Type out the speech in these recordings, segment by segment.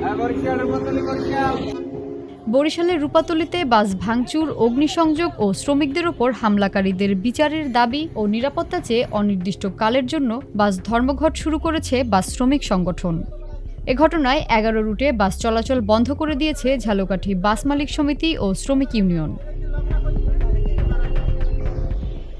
হ্যাঁ বরিশাল বরিশাল। বরিশালের রূপাতলিতে বাস ভাঙচুর, অগ্নিসংযোগ ও শ্রমিকদের ওপর হামলাকারীদের বিচারের দাবি ও নিরাপত্তা চেয়ে অনির্দিষ্টকালের জন্য বাস ধর্মঘট শুরু করেছে বাস শ্রমিক সংগঠন। এ ঘটনায় এগারো রুটে বাস চলাচল বন্ধ করে দিয়েছে ঝালকাঠি বাস মালিক সমিতি ও শ্রমিক ইউনিয়ন।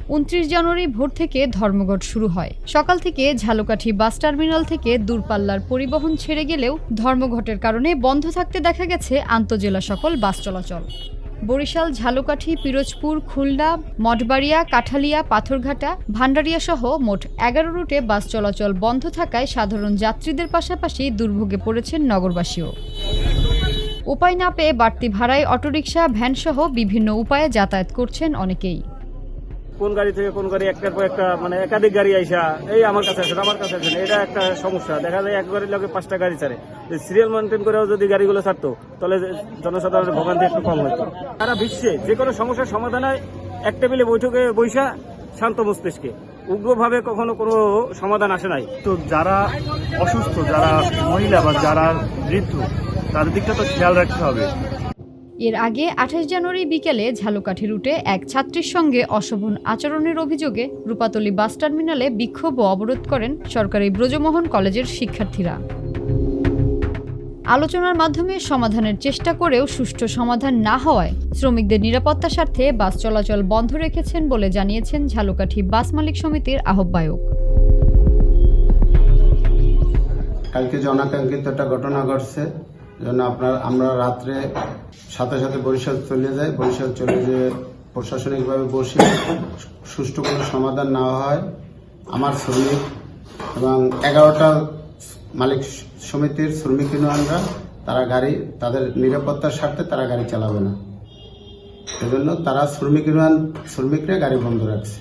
উনত্রিশ জানুয়ারি ভোর থেকে ধর্মঘট শুরু হয়। সকাল থেকে ঝালকাঠি বাস টার্মিনাল থেকে দূরপাল্লার পরিবহন ছেড়ে গেলেও ধর্মঘটের কারণে বন্ধ থাকতে দেখা গেছে আন্তজেলা সকল বাস চলাচল। বরিশাল, ঝালকাঠি, পিরোজপুর, খুলনা, মঠবাড়িয়া, কাঠালিয়া, পাথরঘাটা ভান্ডারিয়া সহ মোট এগারো রুটে বাস চলাচল বন্ধ থাকায় সাধারণ যাত্রীদের পাশাপাশি দুর্ভোগে পড়েছেন নগরবাসীও। উপায় না পেয়ে বাড়তি ভাড়ায় অটোরিকশা, ভ্যানসহ বিভিন্ন উপায়ে যাতায়াত করছেন অনেকেই। কোন গাড়ি থেকে কোন গাড়ি, একটার পর একটা মানে একাধিক গাড়ি আইসা, এই আমার কাছে আসেন, আমার কাছে আসেন, এটা একটা সমস্যা। দেখা যায় এক গাড়ির লগে পাঁচটা গাড়ি ছাড়ে। সিরিয়াল মেনটেন করেও যদি গাড়িগুলো ছাড়তো, তাহলে জনসাধারণের ভোগান্তি একটু কম হতো তারা বিশ্বে যে কোনো সমস্যার সমাধান হয় এক টেবিলে বৈঠকে বৈশা শান্ত মস্তিষ্কে। উগ্রভাবে কখনো কোনো সমাধান আসে নাই। তো যারা অসুস্থ, যারা মহিলা বা যারা বৃদ্ধ, তাদের দিকটা তো খেয়াল রাখতে হবে। এর আগে আঠাশ জানুয়ারি বিকেলে ঝালকাঠি রুটে এক ছাত্রীর সঙ্গে অশোভন আচরণের অভিযোগে রূপাতলী বাস টার্মিনালে বিক্ষোভ অবরোধ করেন সরকারি ব্রজমোহন কলেজের শিক্ষার্থীরা। আলোচনার মাধ্যমে সমাধানের চেষ্টা করেও সুষ্ঠু সমাধান না হওয়ায় শ্রমিকদের নিরাপত্তার স্বার্থে বাস চলাচল বন্ধ রেখেছেন বলে জানিয়েছেন ঝালকাঠি বাস মালিক সমিতির আহ্বায়ক। কালকে যে অনাকাঙ্ক্ষিত একটা ঘটনা ঘটছে। জন্য আপনার, আমরা রাত্রে সাথে সাথে বরিশাল চলে যাই। বরিশাল চলে যেয়ে প্রশাসনিকভাবে বসে সুষ্ঠু কোনো সমাধান না হয়। আমার শ্রমিক এবং এগারোটা মালিক সমিতির শ্রমিক ইউনিয়নরা, তারা গাড়ি, তাদের নিরাপত্তার স্বার্থে তারা গাড়ি চালাবে না। সেজন্য তারা শ্রমিক ইউনিয়ন, শ্রমিকরা গাড়ি বন্ধ রাখছে।